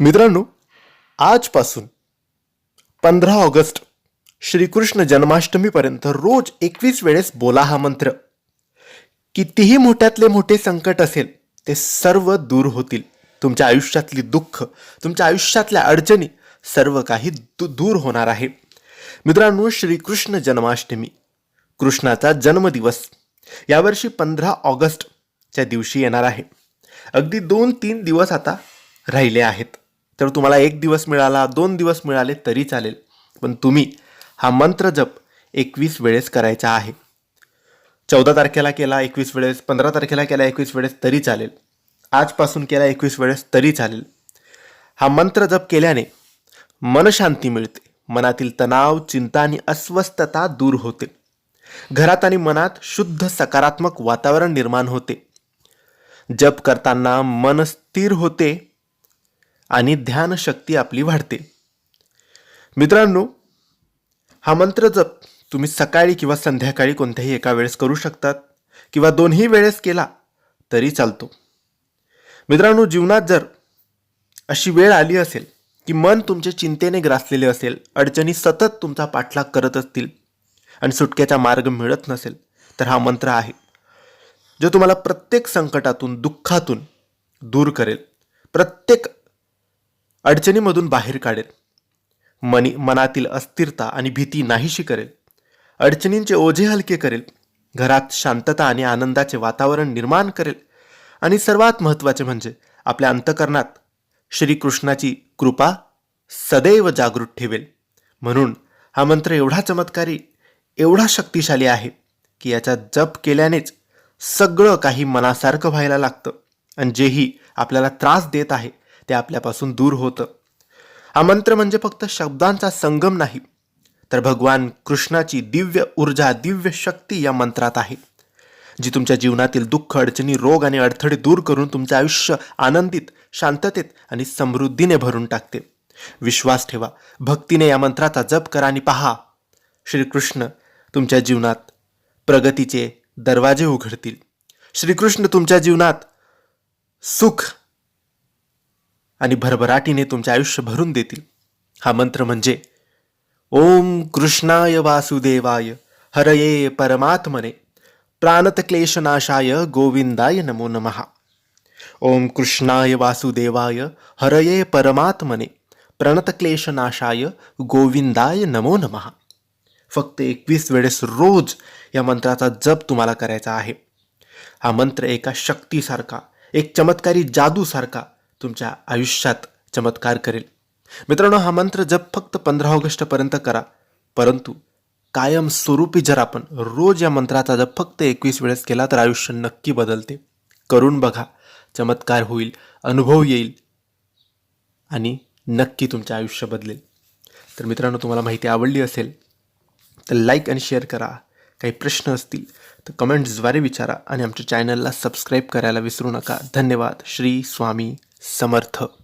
मित्रांनो आजपासून पंधरा ऑगस्ट श्रीकृष्ण जन्माष्टमीपर्यंत रोज एकवीस वेळेस बोला हा मंत्र. कितीही मोठ्यातले मोठे संकट असेल ते सर्व दूर होतील. तुमच्या आयुष्यातली दुःख तुमच्या आयुष्यातल्या अडचणी सर्व काही दू दूर होणार आहे. मित्रांनो श्रीकृष्ण जन्माष्टमी कृष्णाचा जन्मदिवस यावर्षी पंधरा ऑगस्टच्या दिवशी येणार आहे. अगदी दोन तीन दिवस आता राहिले आहेत. तर तुम्हाला एक दिवस मिळाला दोन दिवस मिळाले तरी चालेल. पण तुम्ही हा मंत्र जप एकवीस वेळेस करायचा आहे. चौदा तारखेला केला एकवीस वेळेस पंधरा तारखेला केला एकवीस वेळेस तरी चालेल. आजपासून केला एकवीस वेळेस तरी चालेल. हा मंत्र जप केल्याने मनशांती मिळते. मनातील तणाव चिंता आणि अस्वस्थता दूर होते. घरात आणि मनात शुद्ध सकारात्मक वातावरण निर्माण होते. जप करताना मन स्थिर होते. आणि ध्यानशक्ती आपली वाढते. मित्रांनो हा मंत्र जप तुम्ही सकाळी किंवा संध्याकाळी कोणत्याही एका वेळेस करू शकतात किंवा दोन्ही वेळेस केला तरी चालतो. मित्रांनो जीवनात जर अशी वेळ आली असेल की मन तुमचे चिंतेने ग्रासलेले असेल अडचणी सतत तुमचा पाठलाग करत असतील आणि सुटक्याचा मार्ग मिळत नसेल तर हा मंत्र आहे जो तुम्हाला प्रत्येक संकटातून दुःखातून दूर करेल. प्रत्येक अडचणीमधून बाहेर काढेल. मनी मनातील अस्थिरता आणि भीती नाहीशी करेल. अडचणींचे ओझे हलके करेल. घरात शांतता आणि आनंदाचे वातावरण निर्माण करेल. आणि सर्वात महत्त्वाचे म्हणजे आपल्या अंतकरणात श्रीकृष्णाची कृपा सदैव जागृत ठेवेल. म्हणून हा मंत्र एवढा चमत्कारी एवढा शक्तिशाली आहे की याचा जप केल्यानेच सगळं काही मनासारखं व्हायला लागतं आणि जेही आपल्याला त्रास देत आहे ते आपल्यापासून दूर होतं. हा मंत्र म्हणजे फक्त शब्दांचा संगम नाही तर भगवान कृष्णाची दिव्य ऊर्जा दिव्य शक्ती या मंत्रात आहे जी तुमच्या जीवनातील दुःख अडचणी रोग आणि अडथळे दूर करून तुमचे आयुष्य आनंदित शांततेत आणि समृद्धीने भरून टाकते. विश्वास ठेवा भक्तीने या मंत्राचा जप करा आणि पहा श्रीकृष्ण तुमच्या जीवनात प्रगतीचे दरवाजे उघडतील. श्रीकृष्ण तुमच्या जीवनात सुख आणि भरभराटीने तुमचे आयुष्य भरून देतील. हा मंत्र म्हणजे ओम कृष्णाय वासुदेवाय हरये परमात्मने प्राणतक्लेशनाशाय गोविंदाय नमो नमः. ओम कृष्णाय वासुदेवाय हरये परमात्मने प्रणतक्लेशनाशाय गोविंदाय नमो नमः. फक्त एकवीस वेळेस रोज या मंत्राचा जप तुम्हाला करायचा आहे. हा मंत्र एका शक्तीसारखा एक चमत्कारी जादूसारखा तुमच्या आयुष्यात चमत्कार करेल. मित्रांनो हा मंत्र जप फक्त पंधरा ऑगस्टपर्यंत करा. परंतु कायम स्वरूपी जर आपण रोज या मंत्राचा जप फक्त एकवीस वेळेस केला तर आयुष्य नक्की बदलते. करून बघा चमत्कार होईल अनुभव येईल आणि नक्की तुमचे आयुष्य बदलेल. तर मित्रांनो तुम्हाला माहिती आवडली असेल तर लाईक आणि शेअर करा. काही प्रश्न असतील तर कमेंट्सद्वारे विचारा आणि आमच्या चॅनलला सबस्क्राईब करायला विसरू नका. धन्यवाद. श्री स्वामी समर्थ.